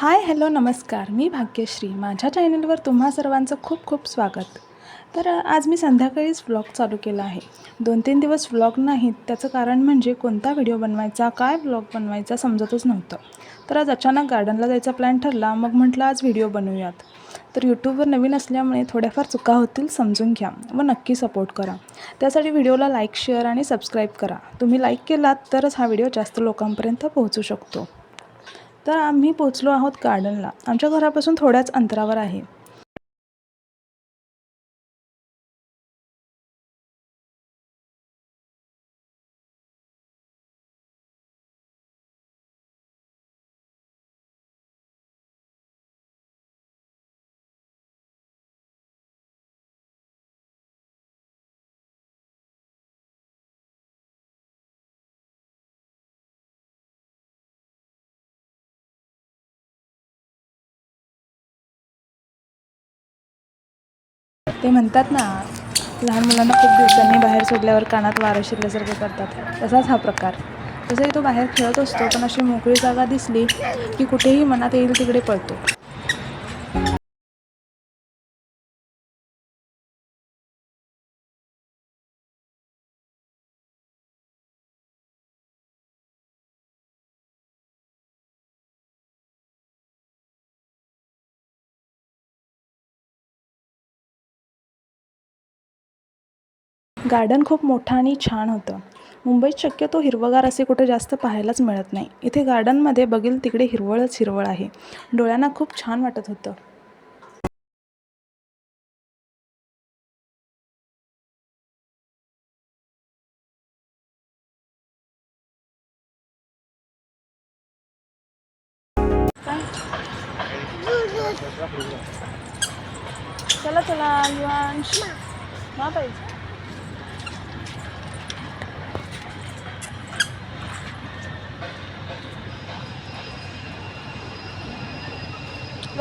Hi hello नमस्कार. मी भाग्यश्री. माझ्या चॅनलवर तुम्हा सर्वांचं खूप खूप स्वागत. तर आज मी संध्याकाळीच व्लॉग चालू केला आहे. दोन तीन दिवस व्लॉग नाहीत. त्याचं कारण म्हणजे कोणता व्हिडिओ बनवायचा काय व्लॉग बनवायचा समजतच नव्हतं. तर आज अचानक गार्डनला जायचा प्लॅन ठरला. मग म्हटलं आज व्हिडिओ बनवूयात. तर यूट्यूबवर नवीन असल्यामुळे थोड्याफार चुका होतील समजून घ्या व नक्की सपोर्ट करा. त्यासाठी व्हिडिओला लाईक शेअर आणि सबस्क्राईब करा. तुम्ही लाईक केलात तरच हा व्हिडिओ जास्त लोकांपर्यंत पोहोचू शकतो. तर आम्ही पोचलो आहोत गार्डनला. आमच्या घरापासून थोड्याच अंतरावर आहे. ते म्हणतात ना लहान मुलांना खूप दिवसांनी बाहेर सोडल्यावर कानात वारं शिरल्यासारखं करतात. तसाच हा प्रकार. तसंही तो बाहेर खेळत असतो पण अशी मोकळी जागा दिसली की कुठेही मनात येईल तिकडे पळतो. गार्डन खूप मोठं आणि छान होतं. मुंबईत शक्यतो हिरवगार असे कुठे जास्त पाहायलाच मिळत नाही. इथे गार्डनमध्ये बघील तिकडे हिरवळच हिरवळ आहे. डोळ्यांना खूप छान वाटत होतं. चला चला युवांश. हा पाहिजे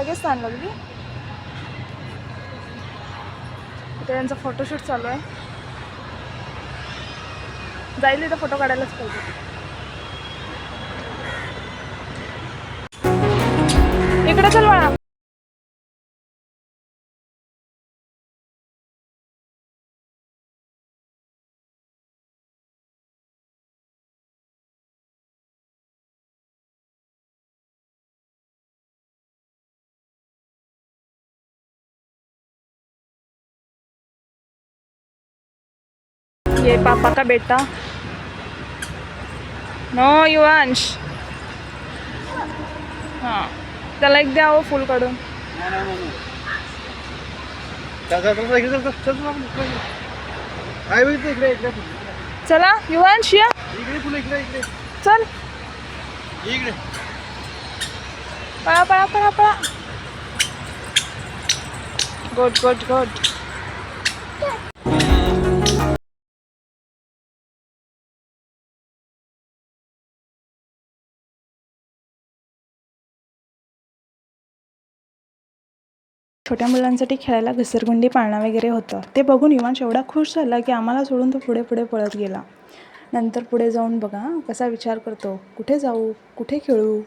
लगेच ताण लागली इथे यांचा फोटोशूट चालू आहे. जाईल इथं फोटो काढायलाच पाहिजे. इकडे चल बाळा. ये पापा का बेटा। नो युवांश। हां त्याला एक द्या हो फुल काढून। इकडे चला युवांश या। इकडे इकडे इकडे चल। इकडे पळा पळा पळा पळा। Good good good. छोट्या मुलांसाठी खेळायला घसरगुंडी पाळणा वगैरे होतं. ते बघून युवांश एवढा खुश झाला की आम्हाला सोडून तो पुढे पुढे पळत गेला. नंतर पुढे जाऊन बघा कसा विचार करतो. कुठे जाऊ? कुठे खेळू?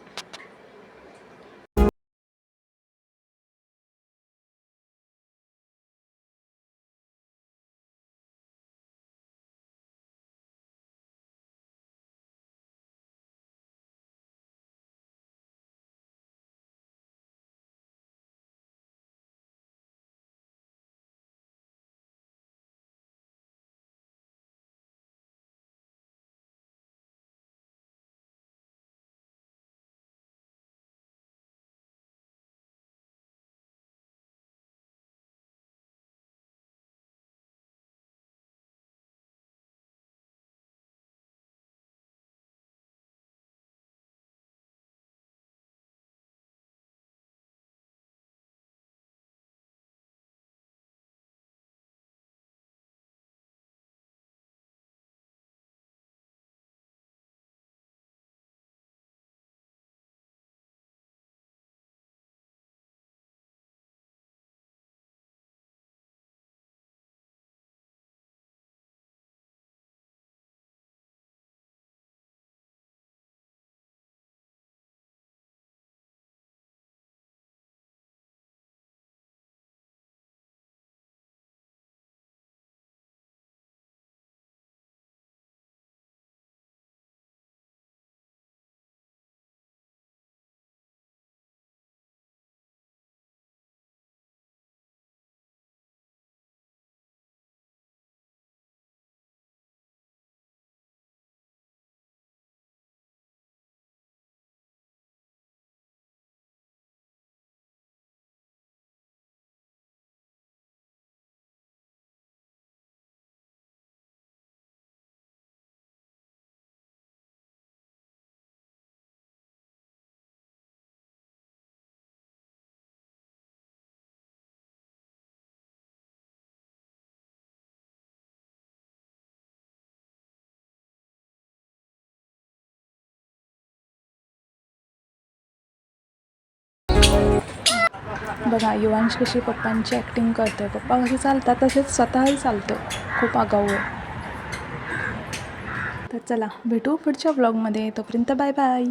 बघा युवांश कशी पप्पांची ॲक्टिंग करते पप्पा कसे चालतात? तसेच स्वतःही चालतो खूप आगाऊ आहे तर चला भेटू पुढच्या ब्लॉगमध्ये तोपर्यंत बाय बाय